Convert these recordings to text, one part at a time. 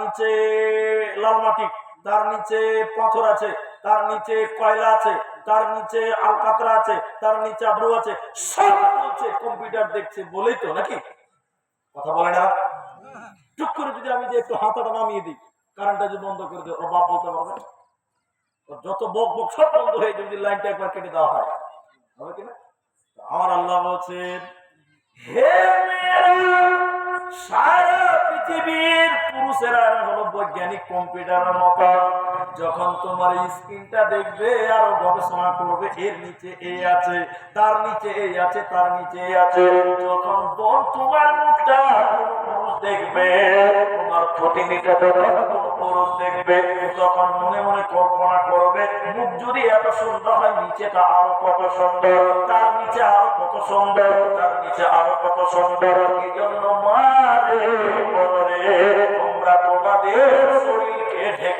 নিচে লাল মাটি তার নিচে পাথর আছে, তার নিচে কয়লা আছে, তার নিচে আলকাতরা আছে, তার নিচে আব্রু আছে, সব বলছে কম্পিউটার দেখছে, বলেই তো নাকি? কথা বলে না? টুক করে যদি আমি যে একটু হাতাটা নামিয়ে দিই কারেন্টটা যদি বন্ধ করে দিই, ওর বাপ বলতে পারবে? যত বক বক সব বন্ধ হয়ে যদি লাইনটা একবার কেটে দেওয়া হয়। হবে কিনা আমার আল্লাহ বলছেন, হে মেয়েরা সারা পৃথিবীর পুরুষেরা হলো বৈজ্ঞানিক কম্পিউটারের মতো। যখন তোমার স্ক্রিনটা দেখবে আরও গবেষণা করবে, এর নিচে এই আছে, তার নিচে এই আছে, তার নিচে এই আছে, যখন বল তোমার মুখটা দেখবে, তোমার যখন পুরুষ দেখবে, তখন মনে মনে কল্পনা করবে, মুখ যদি এত সুন্দর হয়, নিচেটা আরও কত সুন্দর, তার নিচে আরও কত সুন্দর, তার নিচে আরও কত সুন্দর এই জন্য মারে তোমরা তোমাদের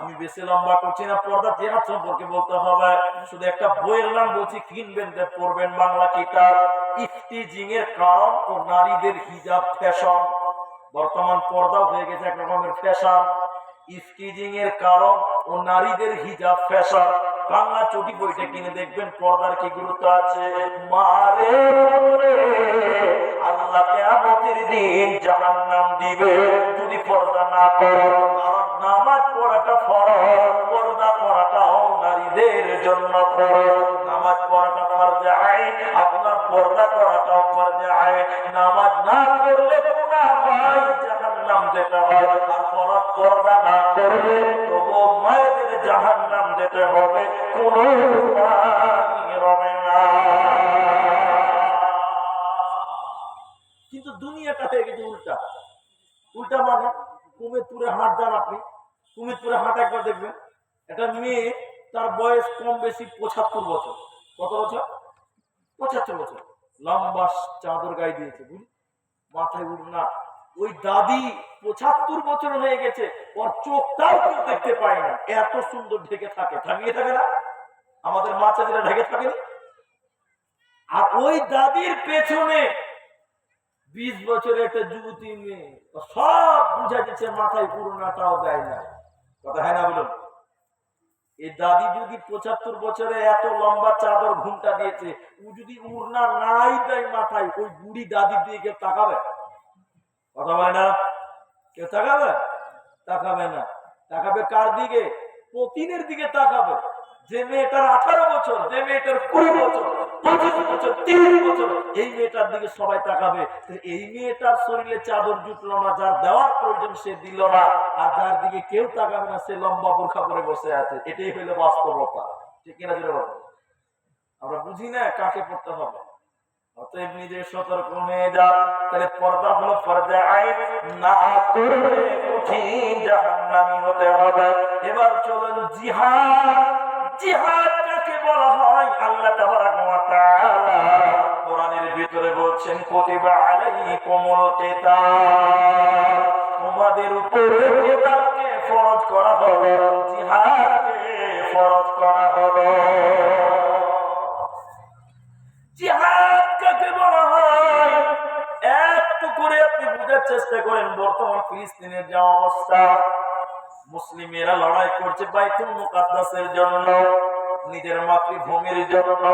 আমি বেশি লম্বা করছি না, পর্দা জেহাদ সম্পর্কে বলতে হবে, শুধু একটা বইয়ের নাম বলছি, কিনবেন পড়বেন বাংলা কিতাব। ইফতিজিং এর কারণ ও নারীদের হিজাব ফ্যাশন। বর্তমান পর্দা হয়ে গেছে এক রকমের ফ্যাশন। ইফতিজিং এর কারণ ও নারীদের হিজাব ফ্যাশন। বাংলা চটি বইটা কিনে দেখবেন, পর্দার কি গুরুত্ব আছে? মারে, আল্লাহ কেয়ামতের দিন জাহান্নাম দিবে। যদি পর্দা না করো নামাজ পড়াটা ফরজ, পর্দা পড়াটাও নারীদের জন্য ফরজ। নামাজ পড়াটা ফরজে আপনার পর্দা করাটাও ফরজে নামাজ না করলে গুনাহ হয় আর পর্দা না করলে তবু মায়েদের জাহান্নাম যেতে হবে, কোনো কিন্তু দুনিয়াটা হয়ে গেছে উল্টা। উল্টা মানে কুমিরপুরে হাট যান আপনি। কুমিরপুরে হাট একবার দেখবেন। একটা মেয়ে তার বয়স কম বেশি পঁচাত্তর বছর। কত বছর? পঁচাত্তর বছর। লম্বা চাদর গায়ে দিয়েছে, বুঝলি? মাথায় না। ওই দাদি পঁচাত্তর বছর হয়ে গেছে, ওর চোখটাও কেউ দেখতে পায় না। এত সুন্দর ঢেকে থাকে থাকিয়ে থাকে না? আমাদের মা ঢেকে থাকেনি? আর ওই দাদির পেছনে বিশ বছরের একটা যুবতী মেয়ে সব বুঝা যাচ্ছে মাথায় পুরোনাটাও দেয় না। কথা হয় না বলুন? এই দাদি যদি পঁচাত্তর বছরে এত লম্বা চাদর ঘুমটা দিয়েছে, ও যদি উড়না নাই দেয় মাথায়, ওই বুড়ি দাদির দিকে তাকাবে? কথা বলে না? কেউ তাকাবে? তাকাবে না। তাকাবে কার দিকে? পতিনের দিকে তাকাবে। যে মেয়েটার আঠারো বছর, যে মেয়েটার কুড়ি বছর, পঁচিশ বছর, তিরিশ বছর, এই মেয়েটার দিকে সবাই তাকাবে। এই মেয়েটার শরীরে চাদর জুটলো না, যার দেওয়ার প্রয়োজন সে দিল না। আর যার দিকে কেউ তাকাবে না, সে লম্বা বোরখা পরে বসে আছে। এটাই হইল বাস্তবতা। ঠিক কিনা আমরা বুঝি না কাকে পড়তে হবে। অতএব নিজে সতর্ক হয়ে যা। তাহলে পর্দা হলো পর্দা আইন, না করলে কঠিন হতে হবে। এবার চলুন জিহাদ। বলা হয়? আল্লাহ কোরআনের ভিতরে বলছেন, কুতিবা আলাইকুমুল তোমাদের উপরে ফরজ করা হলো, জিহাদকে ফরজ করা হলো। ফিলিস্তিনের যে অবস্থা, মুসলিমেরা লড়াই করছে বাইতুল মুকাদ্দাসের জন্য, নিজের মাতৃভূমির জন্য।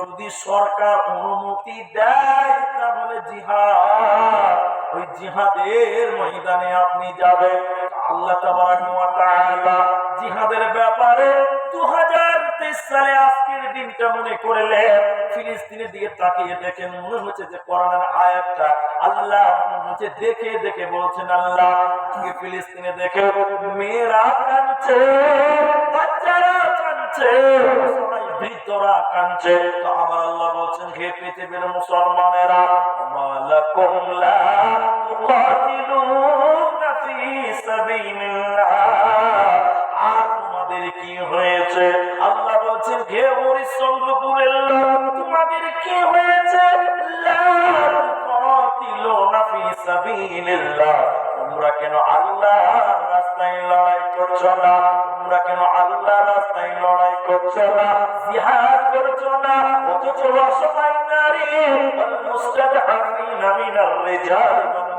যদি সরকার অনুমতি দেয়, তাহলে জিহাদ, ওই জিহাদের ময়দানে আপনি যাবেন। আল্লাহ জিহাদের ব্যাপারে 2023 সালে আজকের দিনটা মনে করলেন। ফিলিস্তিনের দিকে তাকিয়ে দেখেন, মনে হচ্ছে যে কোরআনের আয়াতটা আল্লাহ হচ্ছে দেখে দেখে বলছেন, আল্লাহ ফিলিস্তিনে দেখে মেয়েরা কাঁদছে, বাচ্চারা কাঁদছে বৃদ্ধরা কাঁদছে। তো আমার আল্লাহ বলছেন, হে পৃথিবীর মুসলমানেরা মালাকুম লা তুকাতিলুনা আর তোমাদের কি হয়েছে? আল্লাহ বলছেন, হে হরিশ্চন্দ্রপুরের তোমাদের কি হয়েছে? তোমরা কেন আল্লাহর রাস্তায় লড়াই করছ না? তোমরা কেন আল্লাহর রাস্তায় লড়াই করছ না? জিহাদ করছ না? অথচ অসহায় নারী ওয়াল মুস্তাদআফিনা মিনার রিজাল ওয়ান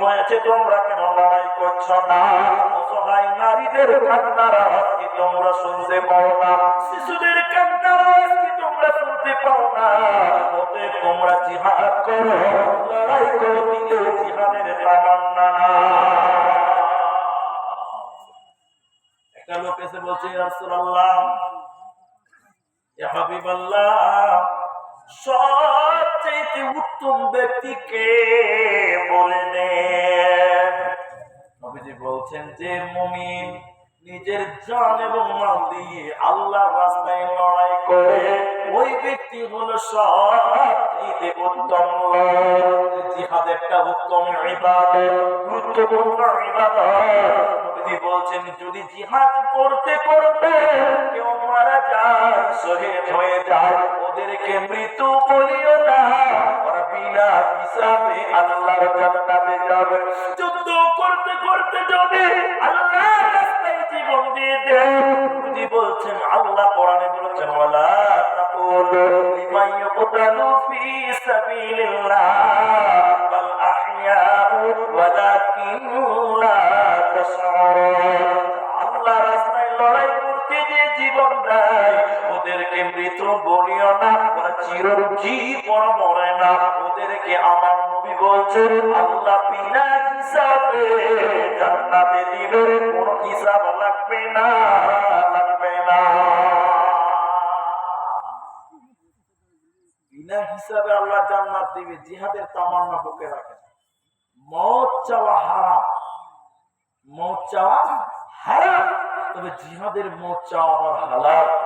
হয়েছে তোমরা কেন লড়াই না? অসহায় নারীদের কি তোমরা শুনতে পাও না? শিশুদের কি তোমরা শুনতে পাও না? অতএব তোমরা জিহাদ করো, লড়াই করো দিলে জিহাদের তামান্না না। একটা লোক এসে বলছে রাসূলুল্লাহ, ইয়া হাবিবাল্লাহ সবচেয়ে উত্তম ব্যক্তিকে বলে দেন বলছেন যে, মুমিন নিজের জান এবং মাল দিয়ে আল্লাহর রাস্তায় লড়াই করে, ওই ব্যক্তি হলো সবচেয়ে জিহাদ একটা উত্তম গুরুত্বপূর্ণ ইবাদত। বলছেন, যদি জিহাদ করতে করতে কেউ মারা যায়, শহীদ হয়ে যায়, ওদেরকে মৃত্যু বলিও ওদেরকে আমার নবী বলছেন, আল্লাহ বিনা হিসাবে জান্নাতে দিবে, কোনো হিসাব লাগবে না লাগবে না। হিসাবে আল্লাহ জান্নাত দিবে, জিহাদের তামান্না বুকে রাখেন মত চাওয়া হারাম। মত চাওয়া হারাম। তবে জিহাদের মত চাওয়া আবার হালাল।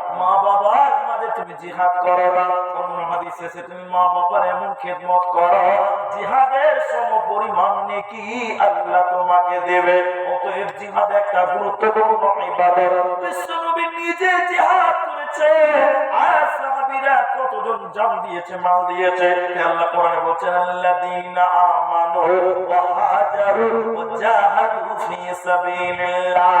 মা বাবার মাঝে তুমি জিহাদ করো না। অন্য তুমি মা বাবার এমন খেদমত করো, জিহাদের সম পরিমাণ নেকি আল্লাহ তোমাকে দেবে। অতএব জিহাদ একটা গুরুত্বপূর্ণ ইবাদত। বিশ্বনবী নিজে জিহাদ করেছে। আর সাহাবীরা কতজন জান দিয়েছে, মাল দিয়েছে। আল্লাহ কোরআনে বলছেন, আল্লাযীনা আমানু ওয়া হাজারু ওয়া জাহাদু ফি সাবিলিল্লাহ।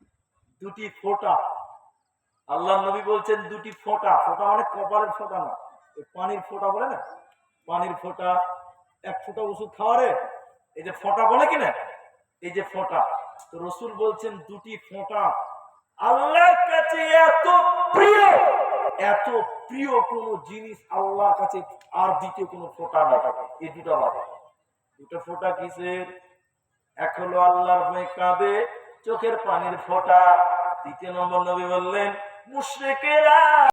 দুটি ফোঁটা। আল্লাহ নবী বলছেন দুটি ফোঁটা। ফোঁটা মানে কপালের ফোঁটা না। পানির ফোঁটা বলে না? পানির ফোঁটা, এক ফোঁটা ওষুধ খাওয়ারে এই যে ফোঁটা বলে কিনা? এই যে ফোঁটা। তো রসুল বলছেন দুটি ফোঁটা। আল্লাহর কাছে এত প্রিয় এত প্রিয় কোন জিনিস আল্লাহর কাছে আর দ্বিতীয় কোনো ফোঁটা না এই দুটা বাবা দুটো ফোঁটা কিসের? এক হলো আল্লাহর কাঁদে, চোখের পানির ফোঁটা। দ্বিতীয় নম্বর নবী বললেন মুশ্রিকেরা